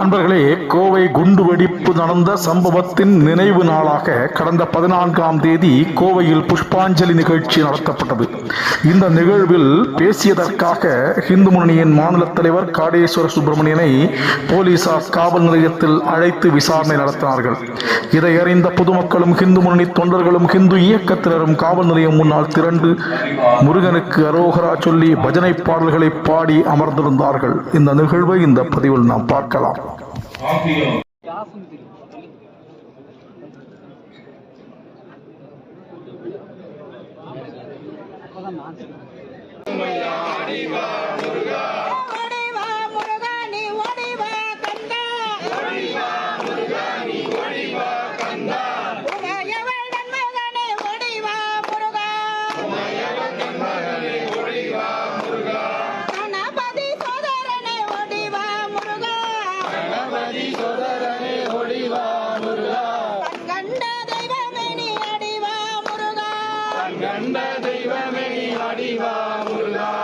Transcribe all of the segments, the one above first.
அன்பர்களே கோவை குண்டுவெடிப்பு நடந்த சம்பவத்தின் நினைவு நாளாக கடந்த பதினான்காம் தேதி கோவையில் புஷ்பாஞ்சலி நிகழ்ச்சி நடத்தப்பட்டது. இந்த நிகழ்வில் பேசியதற்காக இந்து முன்னணியின் மாநில தலைவர் காடேஸ்வர சுப்பிரமணியனை போலீசார் காவல் நிலையத்தில் அழைத்து விசாரணை நடத்தினார்கள். இதை அறிந்த பொதுமக்களும் இந்து முன்னணி தொண்டர்களும் இந்து இயக்கத்தினரும் காவல் நிலையம் முன்னால் திரண்டு முருகனுக்கு அரோகரா சொல்லி பஜனை பாடல்களை பாடி அமர்ந்திருந்தார்கள். இந்த நிகழ்வை இந்த பதிவில் நாம் பார்க்கலாம். ஓடிவா கண்ட தெய்வமே அடிவா முருகா.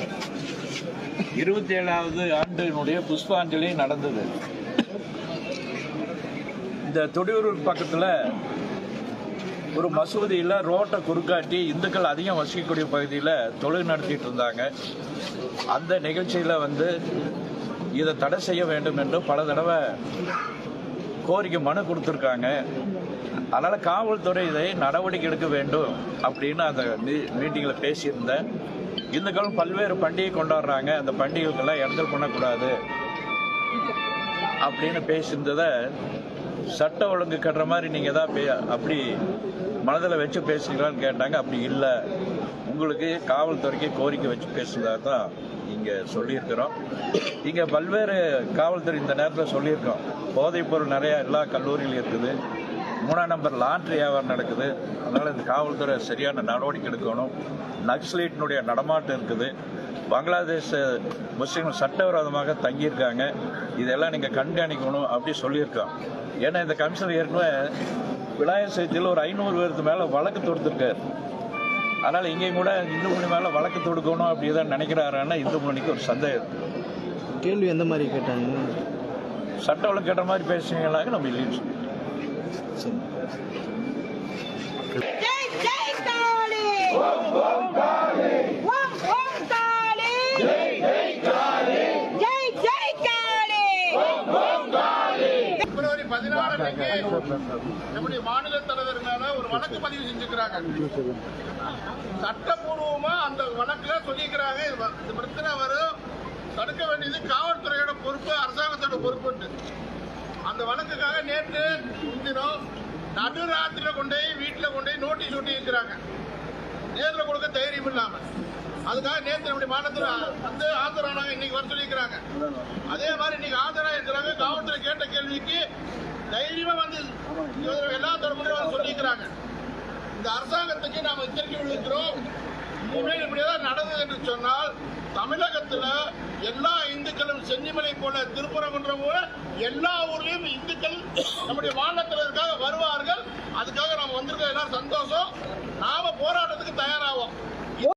இருபத்தி ஏழாவது ஆண்டினுடைய புஷ்பாஞ்சலி நடந்தது. இந்த தொடியூர் பக்கத்தில் ஒரு மசூதியில் ரோட்டை குறுக்காட்டி இந்துக்கள் அதிகம் வசிக்கக்கூடிய பகுதியில் தொழில் நடத்திட்டு இருந்தாங்க. அந்த நிகழ்ச்சியில் வந்து இதை தடை செய்ய வேண்டும் என்று பல தடவை கோரிக்கை மனு கொடுத்துருக்காங்க. அதனால் காவல்துறை இதை நடவடிக்கை எடுக்க வேண்டும் அப்படின்னு அந்த மீட்டிங்கில் பேசியிருந்தேன். இந்துக்கள் பல்வேறு பண்டிகை கொண்டாடுறாங்க. அந்த பண்டிகைகளுக்கெல்லாம் இடங்கள் பண்ணக்கூடாது அப்படின்னு பேசியிருந்ததை சட்ட ஒழுங்கு கட்டுற மாதிரி நீங்கள் தான் பே அப்படி மனதில் வச்சு பேசுறீங்களான்னு கேட்டாங்க. அப்படி இல்லை. உங்களுக்கு காவல்துறைக்கு கோரிக்கை வச்சு பேசுனதாக தான் இங்கே சொல்லியிருக்கிறோம். இங்கே பல்வேறு காவல்துறை இந்த நேரத்தில் சொல்லியிருக்கோம். போதைப்பொருள் நிறையா எல்லா கல்லூரியிலும் இருக்குது. மூணாம் நம்பர் லாட்ரி வியாபாரம் நடக்குது. அதனால் இந்த காவல்துறை சரியான நடவடிக்கை எடுக்கணும். நக்சலைட்டினுடைய நடமாட்டம் இருக்குது. பங்களாதேஷ் முஸ்லீம்கள் சட்டவிரோதமாக தங்கியிருக்காங்க. இதெல்லாம் நீங்கள் கண்காணிக்கணும் அப்படி சொல்லியிருக்கோம் ஏன்னா இந்த கமிஷனர் ஏற்கனவே விநாயகர் சதுர்த்தியில் ஒரு ஐநூறு பேருக்கு மேலே வழக்கு தொடுத்திருக்காரு. அதனால் இங்கேயும் கூட இந்து மணி மேலே வழக்கு தொடுக்கணும் அப்படி தான் நினைக்கிறாருன்னா இந்து மணிக்கு ஒரு சந்தேகம். கேள்வி எந்த மாதிரி கேட்டாங்க? சட்ட ஒழுங்கு கேட்ட மாதிரி பேசுனீங்களாங்க நம்ம இல்லைன்னு சொல்லுவோம். பதினாறாம் தேதி நம்முடைய மாநில தலைவர் ஒரு வழக்கு பதிவு செஞ்சுக்கிறாங்க. சட்டப்பூர்வமா அந்த வழக்குல சொல்லிக்கிறாங்க. இந்த பிரச்சனை வரும். தடுக்க வேண்டியது காவல்துறையோட பொறுப்பு அரசாங்கத்தோட பொறுப்புன்ட்டு அந்த வழக்குக்காக நேற்று முன்தினம் நடுராத்திரில கொண்டு போய் கொண்டு போய் நோட்டீஸ் ஒட்டி இருக்கிறாங்க. நேரில் கொடுக்க தைரியம் இல்லாம. அதுக்காக நேற்று நம்முடைய மாநிலத்தில் வந்து ஆஜரானாங்க. இன்னைக்கு வர சொல்லியிருக்கிறாங்க. அதே மாதிரி இன்னைக்கு ஆஜரா இருக்கிறாங்க. காவல்துறை கேட்ட கேள்விக்கு தைரியமா வந்து எல்லா தரப்புலையும் சொல்லியிருக்கிறாங்க. இந்த அரசாங்கத்துக்கு நாம் எச்சரிக்கை விடுக்கிறோம். இனிமேல் இப்படிதான் நடந்தது என்று சொன்னால் தமிழகத்துல எல்லா இந்துக்களும் சென்னிமலை போல திருப்பரங்குன்றம் போல எல்லா ஊர்லயும் இந்துக்கள் நம்முடைய மாநிலத்தினருக்காக வருவார்கள். அதுக்காக நம்ம வந்திருக்க எல்லாரும் சந்தோஷம். நாம தயாராகும்